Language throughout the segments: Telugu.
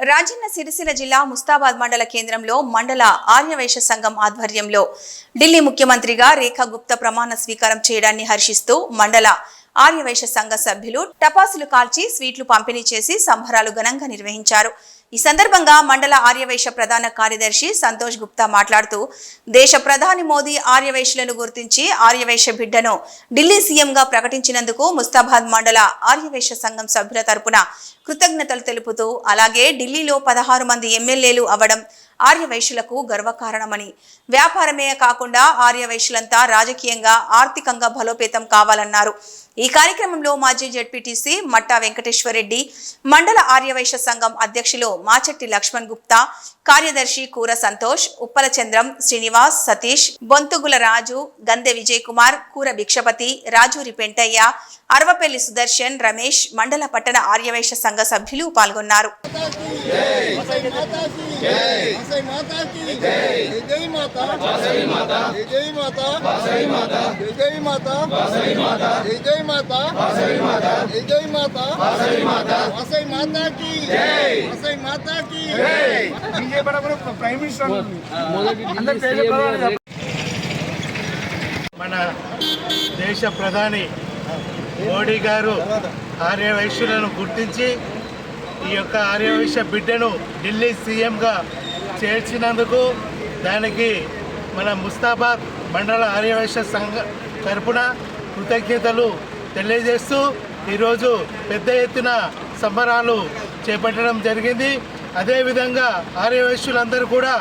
రాజన్న సిరిసిల్ల జిల్లా ముస్తాబాద్ మండల కేంద్రంలో మండల ఆర్యవైశ్య సంఘం ఆధ్వర్యంలో ఢిల్లీ ముఖ్యమంత్రిగా రేఖా గుప్తా ప్రమాణ స్వీకారం చేయడాన్ని హర్షిస్తూ మండల ఆర్యవైశ్య సంఘ సభ్యులు టపాసులు కాల్చి స్వీట్లు పంపిణీ చేసి సంబరాలు ఘనంగా నిర్వహించారు. ఈ సందర్భంగా మండల ఆర్యవైశ్య ప్రధాన కార్యదర్శి సంతోష్ గుప్తా మాట్లాడుతూ దేశ ప్రధాని మోదీ ఆర్యవైశ్యులను గుర్తించి ఆర్యవైశ్య బిడ్డను ఢిల్లీ సీఎంగా ప్రకటించినందుకు ముస్తాబాద్ మండల ఆర్యవైశ్య సంఘం సభ్యుల తరపున కృతజ్ఞతలు తెలుపుతూ అలాగే ఢిల్లీలో పదహారు మంది ఎమ్మెల్యేలు అవ్వడం ఆర్యవైశ్యులకు గర్వకారణమని. వ్యాపారమే కాకుండా ఆర్యవైశ్యులంతా రాజకీయంగా ఆర్థికంగా బలోపేతం కావాలన్నారు. ఈ కార్యక్రమంలో మాజీ జడ్పీటీసీ మట్టా వెంకటేశ్వరరెడ్డి మండల ఆర్యవైశ్య సంఘం అధ్యక్షులు మాచెట్టి లక్ష్మణ్ గుప్తా కార్యదర్శి కూర సంతోష్ ఉప్పలచంద్రం శ్రీనివాస్ సతీష్ బొంతుగుల రాజు గందె విజయ్ కుమార్ కూర భిక్షపతి రాజూరి పెంటయ్య అరవపల్లి సుదర్శన్ రమేష్ మండల పట్టణ ఆర్యవైశ్య సంఘ సభ్యులు పాల్గొన్నారు. వాసవి విజయ్ మాత వాసవి మాత విజయ్ మాత వాసవి మాత విజయ్ మాత వాసవి మాత విజయ్ మాత వాసవి మాత విజయ్ మాత వాసవి మాత వాసవి వాసవి ప్రైమ్ మినిస్టర్ మన దేశ ప్రధాని మోడీ గారు ఆర్యవైశ్యులను గుర్తించి ఈ యొక్క ఆర్యవైశ్య బిడ్డను ఢిల్లీ సీఎంగా చేర్చినందుకు దానికి మన ముస్తాబాద్ మండల ఆర్యవైశ్య సంఘ తరపున కృతజ్ఞతలు తెలియజేస్తూ ఈరోజు పెద్ద ఎత్తున సంబరాలు చేపట్టడం జరిగింది. అదేవిధంగా ఆర్యవైశ్యులందరూ కూడా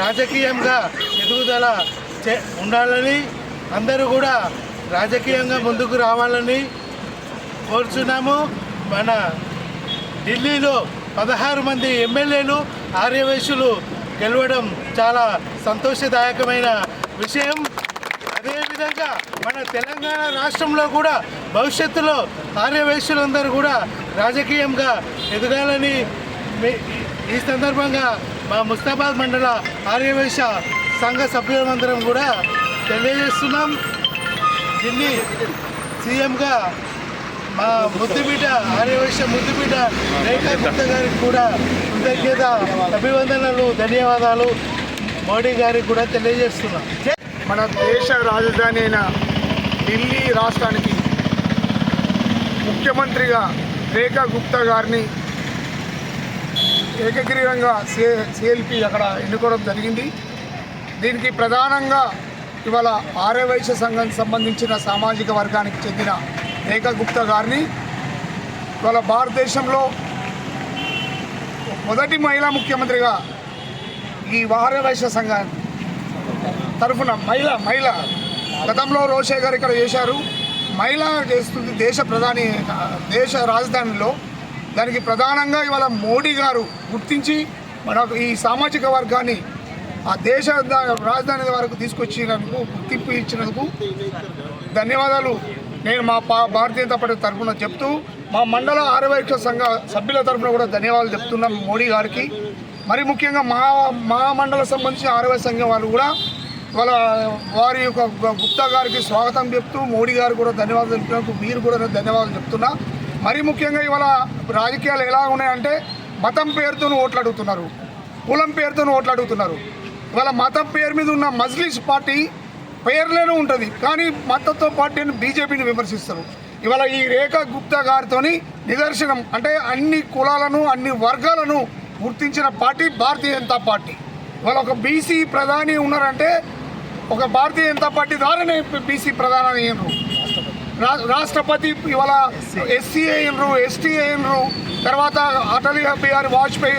రాజకీయంగా ఎదుగుదల చే ఉండాలని అందరూ కూడా రాజకీయంగా ముందుకు రావాలని కోరుచున్నాము. మన ఢిల్లీలో పదహారు మంది ఎమ్మెల్యేలు ఆర్యవైశ్యులు గెలవడం చాలా సంతోషదాయకమైన విషయం. అదేవిధంగా మన తెలంగాణ రాష్ట్రంలో కూడా భవిష్యత్తులో ఆర్యవైశ్యులందరూ కూడా రాజకీయంగా ఎదగాలని ఈ సందర్భంగా మా ముస్తాబాద్ మండల ఆర్యవైశ్య సంఘ సభ్యులందరం కూడా తెలియజేస్తున్నాం. దీన్ని సీఎంగా మా ముద్దుబిడ్డ ఆర్యవైశ్య ముద్దుబిడ్డ రేఖా గుప్తా గారికి కూడా కృతజ్ఞత అభివందనలు ధన్యవాదాలు. మోడీ గారికి కూడా తెలియజేస్తున్నాం. మన దేశ రాజధాని అయిన ఢిల్లీ రాష్ట్రానికి ముఖ్యమంత్రిగా రేఖా గుప్తా గారిని ఏకగ్రీవంగా సే సిఎల్పి అక్కడ ఎన్నుకోవడం జరిగింది. దీనికి ప్రధానంగా ఇవాళ ఆర్యవైశ్య సంఘం సంబంధించిన సామాజిక వర్గానికి చెందిన రేఖా గుప్తా గారిని. ఇవాళ భారతదేశంలో మొదటి మహిళా ముఖ్యమంత్రిగా ఈ ఆర్యవైశ్య సంఘాన్ని తరఫున మహిళ మహిళ గతంలో రోషే గారు ఇక్కడ చేశారు. మహిళ చేస్తుంది దేశ ప్రధాని దేశ రాజధానిలో. దానికి ప్రధానంగా ఇవాళ మోడీ గారు గుర్తించి మనకు ఈ సామాజిక వర్గాన్ని ఆ దేశ రాజధాని వరకు తీసుకొచ్చినందుకు గుర్తింపు ఇచ్చినందుకు ధన్యవాదాలు. నేను మా పా భారతీయ జనతా పార్టీ తరఫున చెప్తూ మా మండల ఆరవైక్ష సంఘ సభ్యుల తరఫున కూడా ధన్యవాదాలు చెప్తున్నాం మోడీ గారికి. మరి ముఖ్యంగా మా మా మండల సంబంధించిన ఆరవై సంఘం వాళ్ళు కూడా వాళ్ళ వారి యొక్క గుప్తా గారికి స్వాగతం చెప్తూ మోడీ గారు కూడా ధన్యవాదాలు చెప్తున్నందుకు మీరు కూడా ధన్యవాదాలు చెప్తున్నా. మరి ముఖ్యంగా ఇవాళ రాజకీయాలు ఎలా ఉన్నాయంటే మతం పేరుతో ఓట్లు అడుగుతున్నారు. కులం పేరుతో ఓట్లు అడుగుతున్నారు. ఇవాళ మతం పేరు మీద ఉన్న మజ్లిస్ పార్టీ పేర్లోనే ఉంటుంది. కానీ మతంతో పార్టీని బీజేపీని విమర్శిస్తారు. ఇవాళ ఈ రేఖా గుప్తా గారితోని నిదర్శనం అంటే అన్ని కులాలను అన్ని వర్గాలను గుర్తించిన పార్టీ భారతీయ జనతా పార్టీ. ఇవాళ ఒక బీసీ ప్రధాని ఉన్నారంటే ఒక భారతీయ జనతా పార్టీ ద్వారానే బీసీ ప్రధాని అయ్యారు రా- రాష్ట్రపతి ఇవాళ ఎస్సీ అయినరు ఎస్టీ అయినరు తర్వాత అటల్ బిహారీ వాజ్పేయి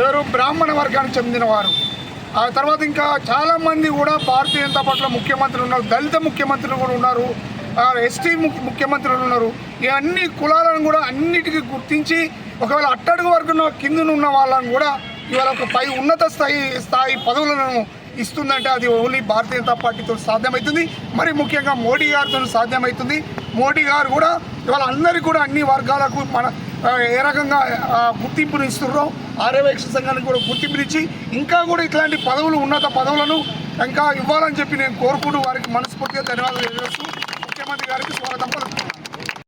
ఎవరు బ్రాహ్మణ వర్గానికి చెందినవారు. ఆ తర్వాత ఇంకా చాలా మంది కూడా భారతీయ జనతా పార్టీలో ముఖ్యమంత్రులు ఉన్నారు దళిత ముఖ్యమంత్రులు కూడా ఉన్నారు ఎస్టీ ముఖ్యమంత్రులు ఉన్నారు. ఈ అన్ని కులాలను కూడా అన్నిటికీ గుర్తించి ఒకవేళ అట్టడుగు వర్గం కింద ఉన్న వాళ్ళని కూడా ఇవాళ ఒక పై ఉన్నత స్థాయి స్థాయి పదవులను ఇస్తుందంటే అది ఓన్లీ భారతీయ జనతా పార్టీతో సాధ్యమవుతుంది మరి ముఖ్యంగా మోడీ గారితో సాధ్యమవుతుంది మోడీ గారు కూడా ఇవాళ అందరికీ కూడా అన్ని వర్గాలకు మన ఏ రకంగా గుర్తింపును ఇస్తున్నారో ఆర్యవేక్ష సంఘానికి కూడా గుర్తింపునిచ్చి ఇంకా కూడా ఇట్లాంటి పదవులు ఉన్నత పదవులను ఇంకా ఇవ్వాలని చెప్పి నేను కోరుకుంటూ వారికి మనస్ఫూర్తిగా ధన్యవాదాలు తెలియజేస్తూ ముఖ్యమంత్రి గారికి స్వాగతం పలుకుతున్నాను.